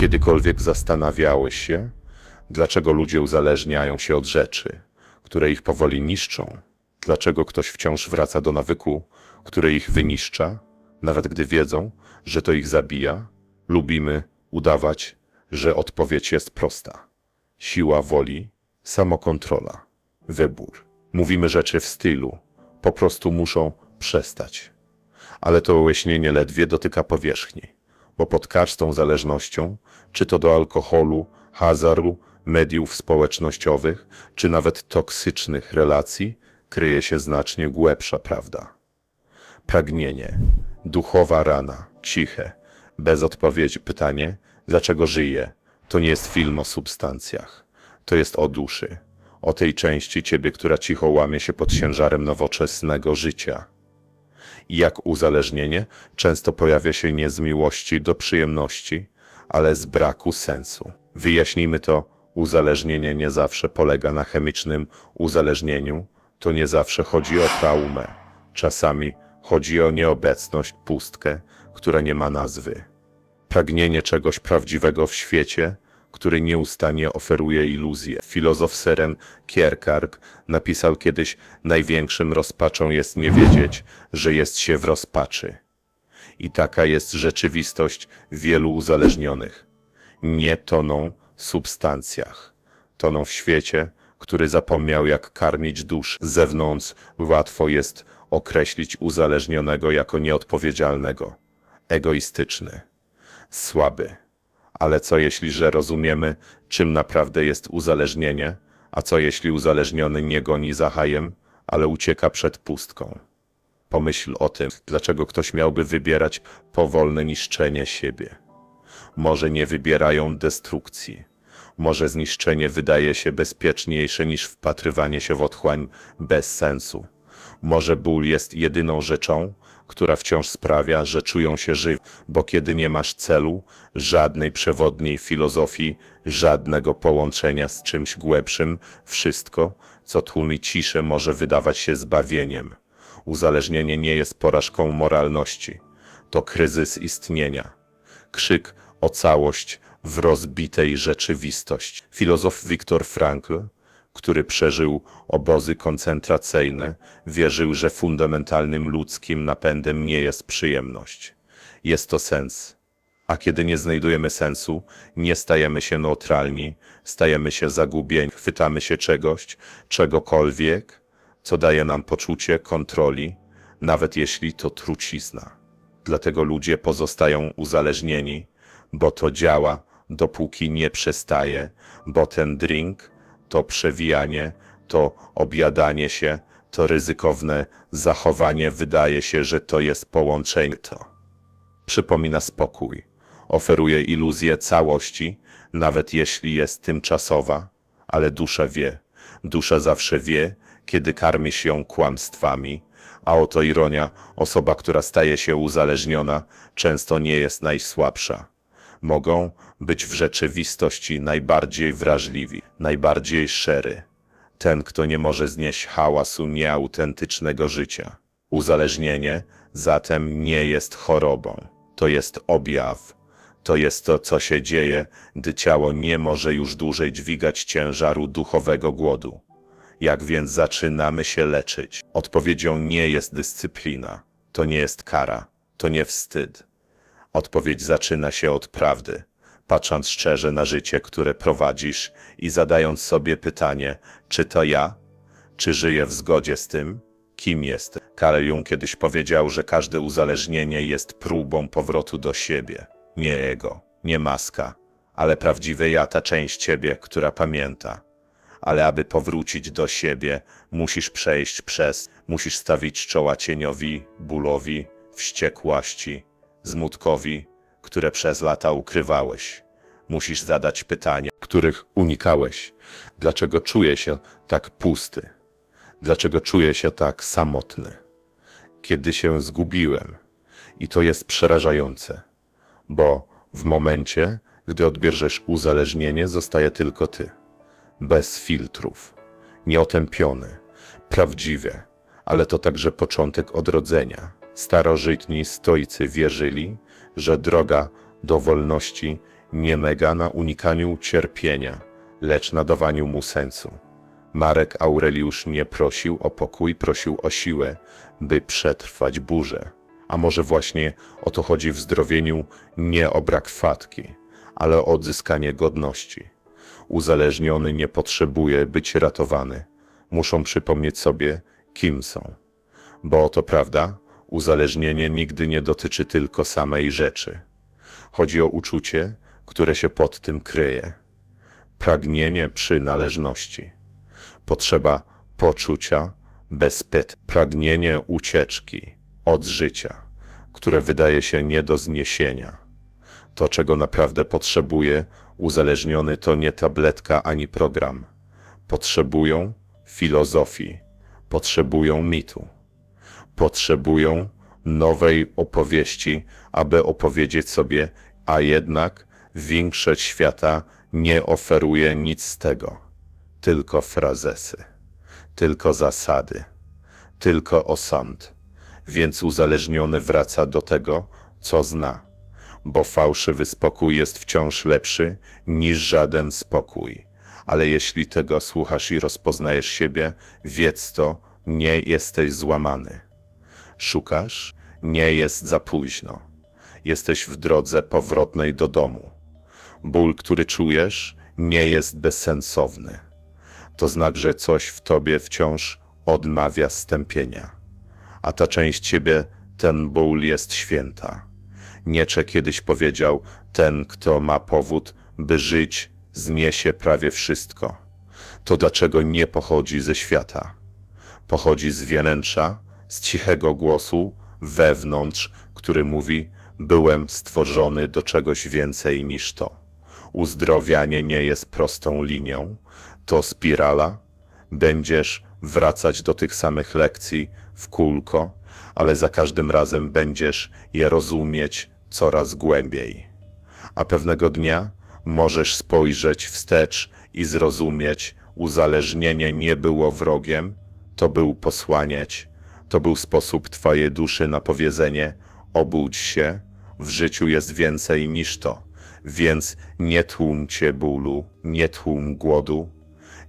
kiedykolwiek zastanawiałeś się, dlaczego ludzie uzależniają się od rzeczy, które ich powoli niszczą? Dlaczego ktoś wciąż wraca do nawyku, który ich wyniszcza, nawet gdy wiedzą, że to ich zabija? Lubimy udawać, że odpowiedź jest prosta. Siła woli, samokontrola, wybór. Mówimy rzeczy w stylu, po prostu muszą przestać. Ale to ułyśnienie ledwie dotyka powierzchni, bo pod każdą zależnością, czy to do alkoholu, hazardu, mediów społecznościowych, czy nawet toksycznych relacji, kryje się znacznie głębsza prawda. Pragnienie, duchowa rana, ciche, bez odpowiedzi pytanie, dlaczego żyję, to nie jest film o substancjach. To jest o duszy, o tej części ciebie, która cicho łamie się pod ciężarem nowoczesnego życia. Jak uzależnienie często pojawia się nie z miłości do przyjemności, ale z braku sensu. Wyjaśnijmy to, uzależnienie nie zawsze polega na chemicznym uzależnieniu, to nie zawsze chodzi o traumę. Czasami chodzi o nieobecność, pustkę, która nie ma nazwy. Pragnienie czegoś prawdziwego w świecie, który nieustannie oferuje iluzję. Filozof Seren Kierkegaard napisał kiedyś: Największym rozpaczą jest nie wiedzieć, że jest się w rozpaczy. I taka jest rzeczywistość wielu uzależnionych. Nie toną w substancjach, toną w świecie, który zapomniał jak karmić dusz. Zewnątrz łatwo jest określić uzależnionego jako nieodpowiedzialnego, egoistyczny, słaby. Ale co jeśli, że rozumiemy, czym naprawdę jest uzależnienie, a co jeśli uzależniony nie goni za hajem, ale ucieka przed pustką? Pomyśl o tym, dlaczego ktoś miałby wybierać powolne niszczenie siebie. Może nie wybierają destrukcji. Może zniszczenie wydaje się bezpieczniejsze niż wpatrywanie się w otchłań bez sensu. Może ból jest jedyną rzeczą, która wciąż sprawia, że czują się żywi, bo kiedy nie masz celu, żadnej przewodniej filozofii, żadnego połączenia z czymś głębszym, wszystko, co tłumi ciszę, może wydawać się zbawieniem. Uzależnienie nie jest porażką moralności, to kryzys istnienia. Krzyk o całość w rozbitej rzeczywistości. Filozof Viktor Frankl, który przeżył obozy koncentracyjne, wierzył, że fundamentalnym ludzkim napędem nie jest przyjemność. Jest to sens. A kiedy nie znajdujemy sensu, nie stajemy się neutralni, stajemy się zagubieni, chwytamy się czegoś, czegokolwiek, co daje nam poczucie kontroli, nawet jeśli to trucizna. Dlatego ludzie pozostają uzależnieni, bo to działa, dopóki nie przestaje, bo ten drink, to przewijanie, to objadanie się, to ryzykowne zachowanie wydaje się, że to jest połączenie to. Przypomina spokój, oferuje iluzję całości, nawet jeśli jest tymczasowa, ale dusza wie, dusza zawsze wie, kiedy karmisz ją kłamstwami, a oto ironia, osoba, która staje się uzależniona, często nie jest najsłabsza. Mogą być w rzeczywistości najbardziej wrażliwi, najbardziej szczery. Ten, kto nie może znieść hałasu nieautentycznego życia. Uzależnienie zatem nie jest chorobą, to jest objaw. To jest to, co się dzieje, gdy ciało nie może już dłużej dźwigać ciężaru duchowego głodu. Jak więc zaczynamy się leczyć? Odpowiedzią nie jest dyscyplina, to nie jest kara, to nie wstyd. Odpowiedź zaczyna się od prawdy, patrząc szczerze na życie, które prowadzisz i zadając sobie pytanie, czy to ja? Czy żyję w zgodzie z tym, kim jestem? Karl Jung kiedyś powiedział, że każde uzależnienie jest próbą powrotu do siebie. Nie ego, nie maska, ale prawdziwe ja, ta część ciebie, która pamięta. Ale aby powrócić do siebie, musisz przejść przez, musisz stawić czoła cieniowi, bólowi, wściekłości, zmutkowi, które przez lata ukrywałeś. Musisz zadać pytania, których unikałeś. Dlaczego czuję się tak pusty? Dlaczego czuję się tak samotny? Kiedy się zgubiłem? I to jest przerażające, bo w momencie, gdy odbierzesz uzależnienie, zostaje tylko ty. Bez filtrów, nieotępiony, prawdziwy, ale to także początek odrodzenia. Starożytni stoicy wierzyli, że droga do wolności nie mega na unikaniu cierpienia, lecz na dawaniu mu sensu. Marek Aureliusz nie prosił o pokój, prosił o siłę, by przetrwać burzę. A może właśnie o to chodzi w zdrowieniu, nie o brak fatki, ale o odzyskanie godności. Uzależniony nie potrzebuje być ratowany. Muszą przypomnieć sobie, kim są. Bo to prawda, uzależnienie nigdy nie dotyczy tylko samej rzeczy. Chodzi o uczucie, które się pod tym kryje. Pragnienie przynależności. Potrzeba poczucia bezpet, pragnienie ucieczki od życia, które wydaje się nie do zniesienia. To, czego naprawdę potrzebuje uzależniony, to nie tabletka ani program. Potrzebują filozofii, potrzebują mitu, potrzebują nowej opowieści, aby opowiedzieć sobie, a jednak większość świata nie oferuje nic z tego, tylko frazesy, tylko zasady, tylko osąd, więc uzależniony wraca do tego, co zna, bo fałszywy spokój jest wciąż lepszy niż żaden spokój. Ale jeśli tego słuchasz i rozpoznajesz siebie, wiedz to, nie jesteś złamany. Szukasz? Nie jest za późno. Jesteś w drodze powrotnej do domu. Ból, który czujesz, nie jest bezsensowny. To znak, że coś w tobie wciąż odmawia stępienia. A ta część ciebie, ten ból jest święta. Niecze kiedyś powiedział, ten, kto ma powód, by żyć, zniesie prawie wszystko. To dlaczego nie pochodzi ze świata? Pochodzi z wielęcza, z cichego głosu wewnątrz, który mówi: Byłem stworzony do czegoś więcej niż to. Uzdrowianie nie jest prostą linią, to spirala. Będziesz wracać do tych samych lekcji w kółko, ale za każdym razem będziesz je rozumieć coraz głębiej. A pewnego dnia możesz spojrzeć wstecz i zrozumieć, uzależnienie nie było wrogiem, to był posłaniec, to był sposób Twojej duszy na powiedzenie: obudź się, w życiu jest więcej niż to, więc nie tłumcie bólu, nie tłum głodu,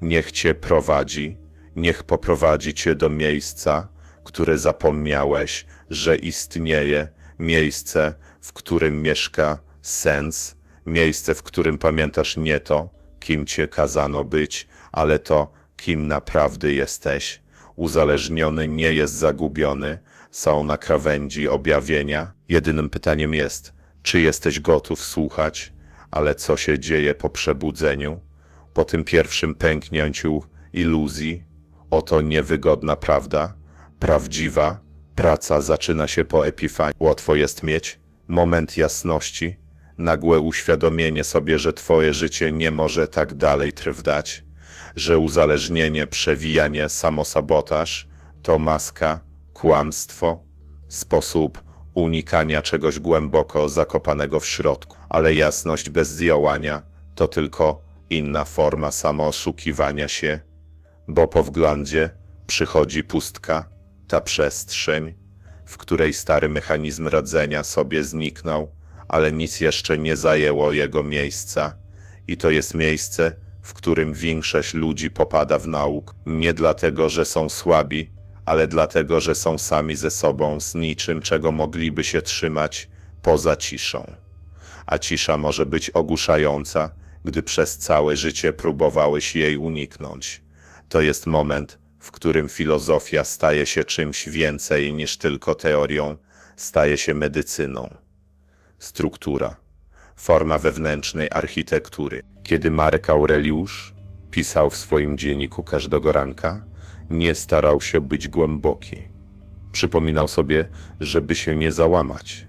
niech Cię prowadzi, niech poprowadzi Cię do miejsca, które zapomniałeś, że istnieje, miejsce, w którym mieszka sens, miejsce, w którym pamiętasz nie to, kim Cię kazano być, ale to, kim naprawdę jesteś. Uzależniony nie jest zagubiony, są na krawędzi objawienia. Jedynym pytaniem jest, czy jesteś gotów słuchać, ale co się dzieje po przebudzeniu, po tym pierwszym pęknięciu iluzji? Oto niewygodna prawda, prawdziwa. Praca zaczyna się po epifanii. Łatwo jest mieć moment jasności, nagłe uświadomienie sobie, że twoje życie nie może tak dalej trwdać, że uzależnienie, przewijanie, samosabotaż to maska, kłamstwo, sposób unikania czegoś głęboko zakopanego w środku, ale jasność bez działania to tylko inna forma samooszukiwania się, bo po wglądzie przychodzi pustka, ta przestrzeń, w której stary mechanizm radzenia sobie zniknął, ale nic jeszcze nie zajęło jego miejsca. I to jest miejsce, w którym większość ludzi popada w nauk, nie dlatego, że są słabi, ale dlatego, że są sami ze sobą z niczym, czego mogliby się trzymać poza ciszą. A cisza może być ogłuszająca, gdy przez całe życie próbowałeś jej uniknąć. To jest moment, w którym filozofia staje się czymś więcej niż tylko teorią, staje się medycyną. Struktura, forma wewnętrznej architektury. Kiedy Marek Aureliusz pisał w swoim dzienniku każdego ranka, nie starał się być głęboki. Przypominał sobie, żeby się nie załamać.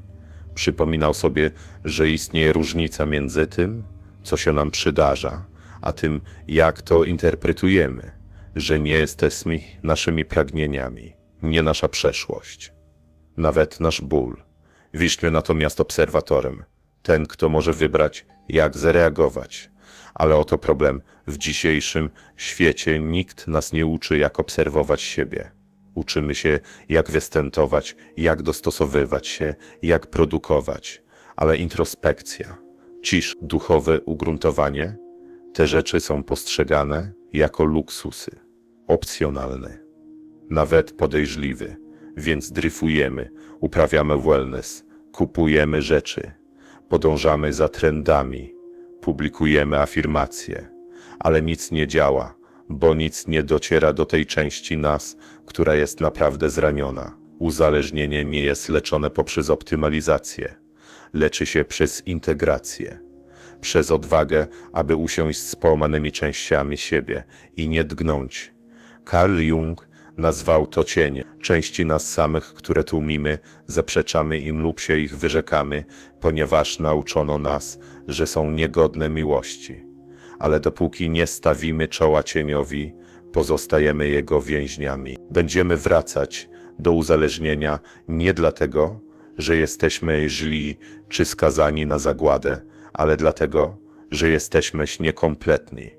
Przypominał sobie, że istnieje różnica między tym, co się nam przydarza, a tym, jak to interpretujemy, że nie jesteśmy naszymi pragnieniami, nie nasza przeszłość, nawet nasz ból. Wiśle natomiast obserwatorem, ten, kto może wybrać, jak zareagować. Ale oto problem. W dzisiejszym świecie nikt nas nie uczy, jak obserwować siebie. Uczymy się, jak występować, jak dostosowywać się, jak produkować. Ale introspekcja cisz, duchowe ugruntowanie, te rzeczy są postrzegane jako luksusy, opcjonalne, nawet podejrzliwy, więc dryfujemy, uprawiamy wellness, kupujemy rzeczy, podążamy za trendami, publikujemy afirmacje, ale nic nie działa, bo nic nie dociera do tej części nas, która jest naprawdę zraniona. Uzależnienie nie jest leczone poprzez optymalizację, leczy się przez integrację, przez odwagę, aby usiąść z połamanymi częściami siebie i nie dgnąć. Carl Jung nazwał to cienie, części nas samych, które tłumimy, zaprzeczamy im lub się ich wyrzekamy, ponieważ nauczono nas, że są niegodne miłości. Ale dopóki nie stawimy czoła cieniowi, pozostajemy jego więźniami. Będziemy wracać do uzależnienia nie dlatego, że jesteśmy źli czy skazani na zagładę, ale dlatego, że jesteśmy niekompletni,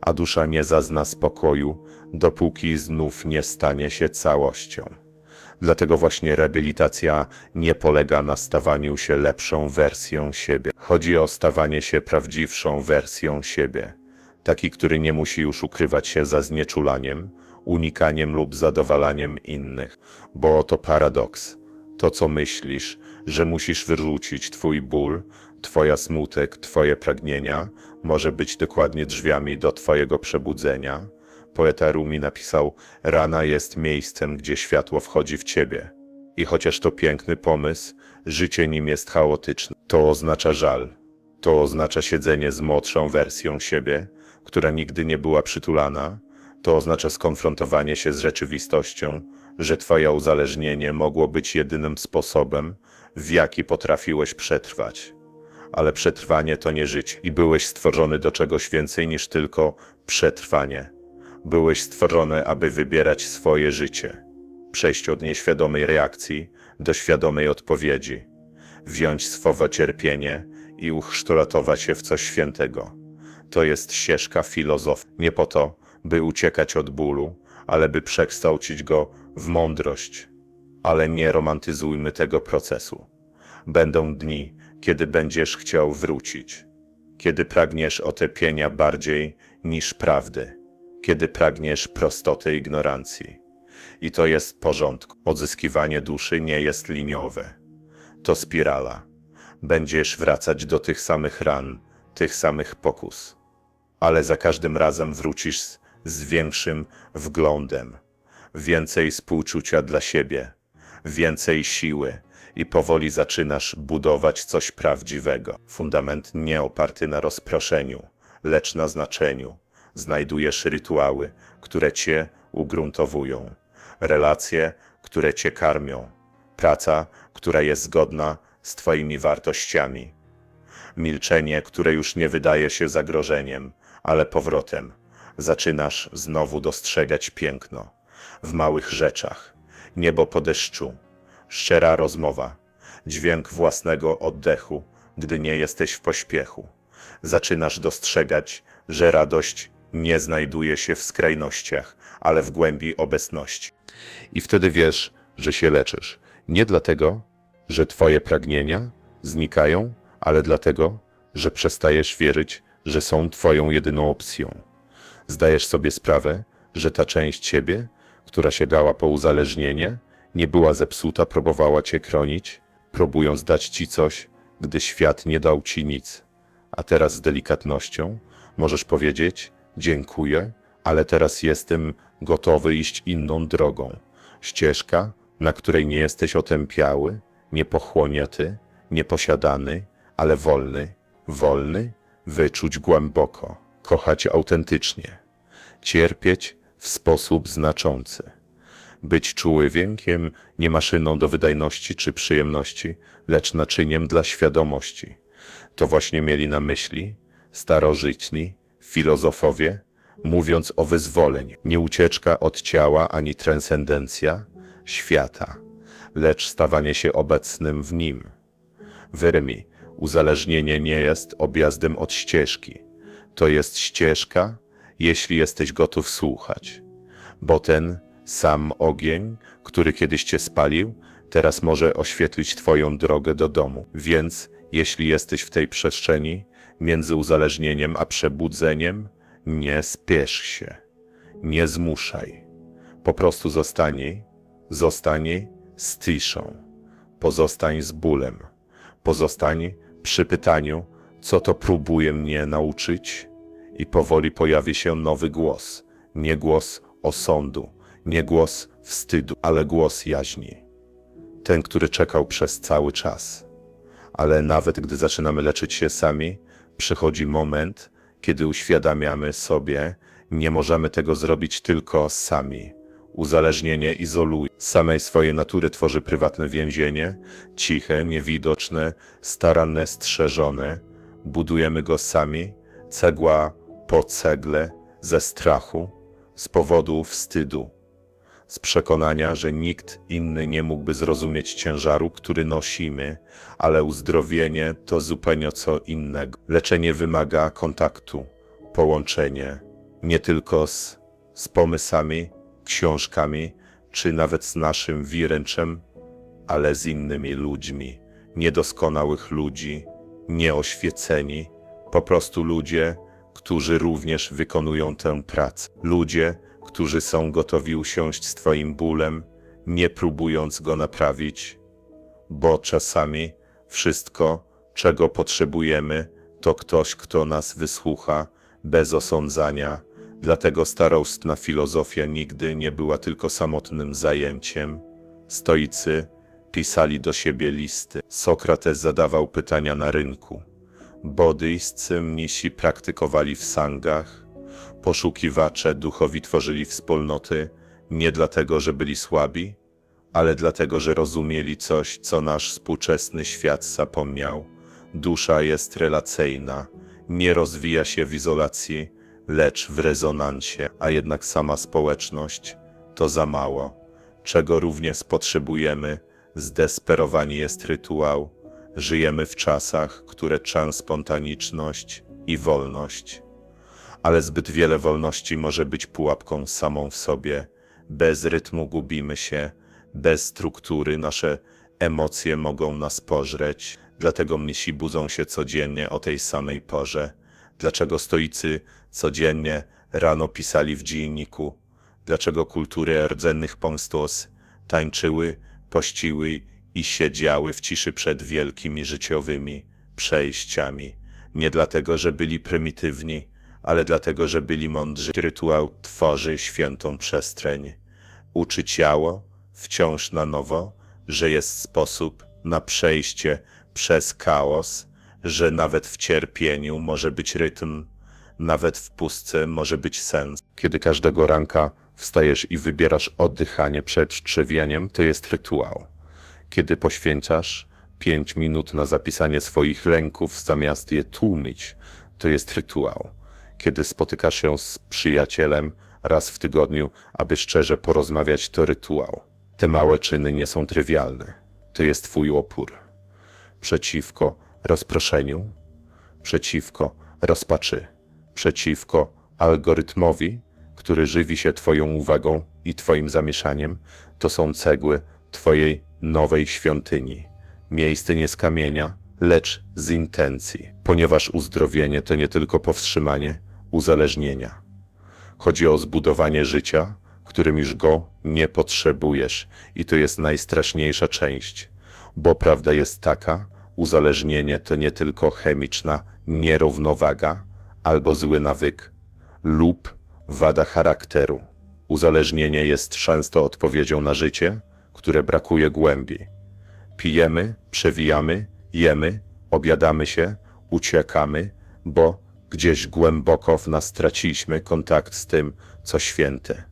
a dusza nie zazna spokoju, dopóki znów nie stanie się całością. Dlatego właśnie rehabilitacja nie polega na stawaniu się lepszą wersją siebie. Chodzi o stawanie się prawdziwszą wersją siebie. Taki, który nie musi już ukrywać się za znieczulaniem, unikaniem lub zadowalaniem innych. Bo oto paradoks. To, co myślisz, że musisz wyrzucić twój ból, twoja smutek, twoje pragnienia, może być dokładnie drzwiami do twojego przebudzenia. Poeta Rumi napisał: Rana jest miejscem, gdzie światło wchodzi w ciebie. I chociaż to piękny pomysł, życie nim jest chaotyczne. To oznacza żal. To oznacza siedzenie z młodszą wersją siebie, która nigdy nie była przytulana. To oznacza skonfrontowanie się z rzeczywistością, że twoje uzależnienie mogło być jedynym sposobem, w jaki potrafiłeś przetrwać. Ale przetrwanie to nie życie i byłeś stworzony do czegoś więcej niż tylko przetrwanie. Byłeś stworzony, aby wybierać swoje życie, przejść od nieświadomej reakcji do świadomej odpowiedzi, wziąć swowe cierpienie i ukształtować się w coś świętego. To jest ścieżka filozof, nie po to, by uciekać od bólu, ale by przekształcić go w mądrość. Ale nie romantyzujmy tego procesu. Będą dni, kiedy będziesz chciał wrócić, kiedy pragniesz otepienia bardziej niż prawdy, kiedy pragniesz prostoty ignorancji. I to jest w porządku. Odzyskiwanie duszy nie jest liniowe. To spirala. Będziesz wracać do tych samych ran, tych samych pokus. Ale za każdym razem wrócisz z, z większym wglądem, więcej współczucia dla siebie, więcej siły i powoli zaczynasz budować coś prawdziwego. Fundament nie oparty na rozproszeniu, lecz na znaczeniu. Znajdujesz rytuały, które cię ugruntowują, relacje, które cię karmią, praca, która jest zgodna z twoimi wartościami. Milczenie, które już nie wydaje się zagrożeniem, ale powrotem. Zaczynasz znowu dostrzegać piękno w małych rzeczach. Niebo po deszczu, szczera rozmowa, dźwięk własnego oddechu, gdy nie jesteś w pośpiechu. Zaczynasz dostrzegać, że radość nie znajduje się w skrajnościach, ale w głębi obecności. I wtedy wiesz, że się leczysz. Nie dlatego, że twoje pragnienia znikają, ale dlatego, że przestajesz wierzyć, że są twoją jedyną opcją. Zdajesz sobie sprawę, że ta część ciebie, która się dała po uzależnienie, nie była zepsuta, próbowała cię chronić, próbując dać ci coś, gdy świat nie dał ci nic. A teraz z delikatnością możesz powiedzieć: Dziękuję, ale teraz jestem gotowy iść inną drogą. Ścieżka, na której nie jesteś otępiały, niepochłonięty, nieposiadany, ale wolny, wolny, wyczuć głęboko, kochać autentycznie, cierpieć w sposób znaczący. Być człowiekiem nie maszyną do wydajności czy przyjemności, lecz naczyniem dla świadomości. To właśnie mieli na myśli starożytni filozofowie, mówiąc o wyzwoleniu. Nie ucieczka od ciała ani transcendencja świata, lecz stawanie się obecnym w nim. Wierzy mi, uzależnienie nie jest objazdem od ścieżki. To jest ścieżka, jeśli jesteś gotów słuchać. Bo ten sam ogień, który kiedyś cię spalił, teraz może oświetlić twoją drogę do domu. Więc, jeśli jesteś w tej przestrzeni, między uzależnieniem a przebudzeniem, nie spiesz się, nie zmuszaj. Po prostu zostanij, zostanij z ciszą, pozostań z bólem, pozostań przy pytaniu, co to próbuje mnie nauczyć, i powoli pojawi się nowy głos. Nie głos osądu, nie głos wstydu, ale głos jaźni. Ten, który czekał przez cały czas. Ale nawet gdy zaczynamy leczyć się sami, przychodzi moment, kiedy uświadamiamy sobie, nie możemy tego zrobić tylko sami. Uzależnienie izoluje. Samej swojej natury tworzy prywatne więzienie, ciche, niewidoczne, staranne, strzeżone. Budujemy go sami, cegła po cegle, ze strachu, z powodu wstydu, z przekonania, że nikt inny nie mógłby zrozumieć ciężaru, który nosimy, ale uzdrowienie to zupełnie co innego. Leczenie wymaga kontaktu, połączenie, nie tylko z, z pomysłami, książkami, czy nawet z naszym wiręczem, ale z innymi ludźmi, niedoskonałych ludzi, nieoświeceni, po prostu ludzie, którzy również wykonują tę pracę. Ludzie, którzy są gotowi usiąść z Twoim bólem, nie próbując go naprawić, bo czasami wszystko, czego potrzebujemy, to ktoś, kto nas wysłucha, bez osądzania. Dlatego staroustna filozofia nigdy nie była tylko samotnym zajęciem. Stoicy pisali do siebie listy. Sokrates zadawał pytania na rynku. Bodyjscy mnisi praktykowali w sangach. Poszukiwacze duchowi tworzyli wspólnoty nie dlatego, że byli słabi, ale dlatego, że rozumieli coś, co nasz współczesny świat zapomniał. Dusza jest relacyjna, nie rozwija się w izolacji, lecz w rezonansie, a jednak sama społeczność to za mało. Czego również potrzebujemy, zdesperowani jest rytuał. Żyjemy w czasach, które czan spontaniczność i wolność. Ale zbyt wiele wolności może być pułapką samą w sobie. Bez rytmu gubimy się, bez struktury nasze emocje mogą nas pożreć. Dlatego mnisi budzą się codziennie o tej samej porze. Dlaczego stoicy codziennie rano pisali w dzienniku? Dlaczego kultury rdzennych ponstos tańczyły, pościły i siedziały w ciszy przed wielkimi życiowymi przejściami? Nie dlatego, że byli prymitywni, ale dlatego, że byli mądrzy. Rytuał tworzy świętą przestrzeń. Uczy ciało wciąż na nowo, że jest sposób na przejście przez chaos, że nawet w cierpieniu może być rytm, nawet w pustce może być sens. Kiedy każdego ranka wstajesz i wybierasz oddychanie przed trzewieniem, to jest rytuał. Kiedy poświęcasz pięć minut na zapisanie swoich lęków zamiast je tłumić, to jest rytuał. Kiedy spotykasz się z przyjacielem raz w tygodniu, aby szczerze porozmawiać, to rytuał. Te małe czyny nie są trywialne. To jest twój opór. Przeciwko rozproszeniu, przeciwko rozpaczy, przeciwko algorytmowi, który żywi się twoją uwagą i twoim zamieszaniem, to są cegły twojej nowej świątyni. Miejsce nie z kamienia, lecz z intencji, ponieważ uzdrowienie to nie tylko powstrzymanie uzależnienia. Chodzi o zbudowanie życia, którym już go nie potrzebujesz, i to jest najstraszniejsza część, bo prawda jest taka, uzależnienie to nie tylko chemiczna nierównowaga albo zły nawyk lub wada charakteru. Uzależnienie jest często odpowiedzią na życie, które brakuje głębi. Pijemy, przewijamy, jemy, obiadamy się, uciekamy, bo gdzieś głęboko w nas traciliśmy kontakt z tym, co święte.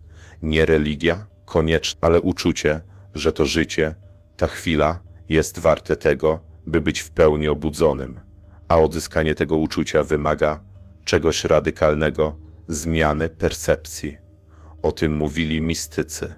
Nie religia, koniecznie, ale uczucie, że to życie, ta chwila jest warte tego, by być w pełni obudzonym, a odzyskanie tego uczucia wymaga czegoś radykalnego, zmiany percepcji. O tym mówili mistycy.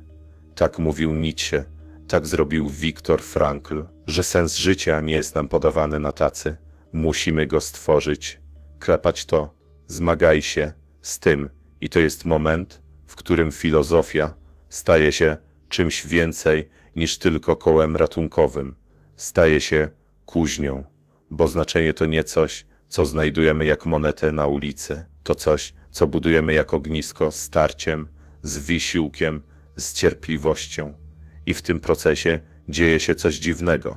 Tak mówił Nietzsche, tak zrobił Viktor Frankl, że sens życia nie jest nam podawany na tacy. Musimy go stworzyć, klepać to, zmagaj się z tym i to jest moment, w którym filozofia staje się czymś więcej niż tylko kołem ratunkowym. Staje się kuźnią, bo znaczenie to nie coś, co znajdujemy jak monetę na ulicy, to coś, co budujemy jak ognisko z starciem, z wysiłkiem, z cierpliwością. I w tym procesie dzieje się coś dziwnego.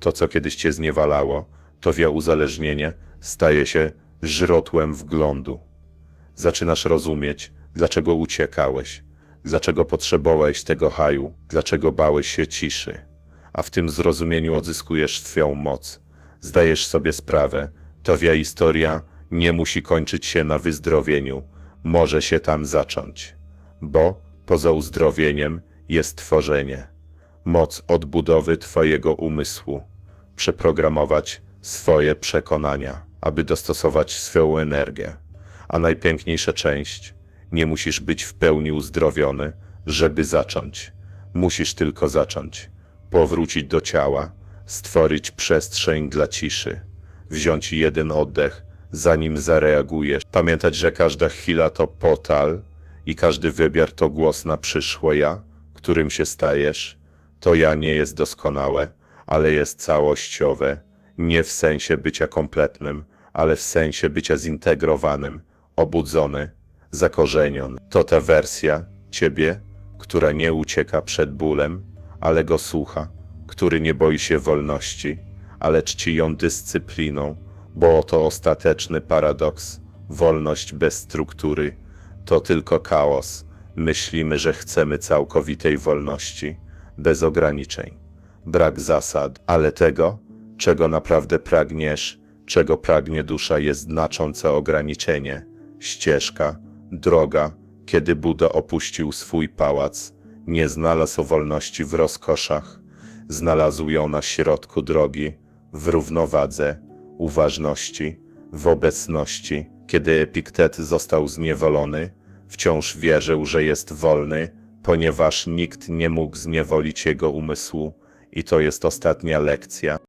To, co kiedyś cię zniewalało, to wie uzależnienie, staje się źródłem wglądu. Zaczynasz rozumieć, dlaczego uciekałeś, dlaczego potrzebowałeś tego haju, dlaczego bałeś się ciszy. A w tym zrozumieniu odzyskujesz swoją moc. Zdajesz sobie sprawę, twoja historia nie musi kończyć się na wyzdrowieniu, może się tam zacząć. Bo poza uzdrowieniem jest tworzenie. Moc odbudowy twojego umysłu. Przeprogramować swoje przekonania, aby dostosować swoją energię. A najpiękniejsza część, nie musisz być w pełni uzdrowiony, żeby zacząć. Musisz tylko zacząć. Powrócić do ciała, stworzyć przestrzeń dla ciszy, wziąć jeden oddech, zanim zareagujesz. Pamiętać, że każda chwila to portal i każdy wymiar to głos na przyszłe ja, którym się stajesz. To ja nie jest doskonałe, ale jest całościowe, nie w sensie bycia kompletnym, ale w sensie bycia zintegrowanym, obudzony, zakorzenion. To ta wersja ciebie, która nie ucieka przed bólem, ale go słucha, który nie boi się wolności, ale czci ją dyscypliną, bo oto ostateczny paradoks. Wolność bez struktury to tylko chaos. Myślimy, że chcemy całkowitej wolności, bez ograniczeń, brak zasad, ale tego, czego naprawdę pragniesz, czego pragnie dusza, jest znaczące ograniczenie, ścieżka, droga, kiedy Buda opuścił swój pałac, nie znalazł wolności w rozkoszach, znalazł ją na środku drogi, w równowadze, uważności, w obecności. Kiedy Epiktet został zniewolony, wciąż wierzył, że jest wolny, ponieważ nikt nie mógł zniewolić jego umysłu, i to jest ostatnia lekcja.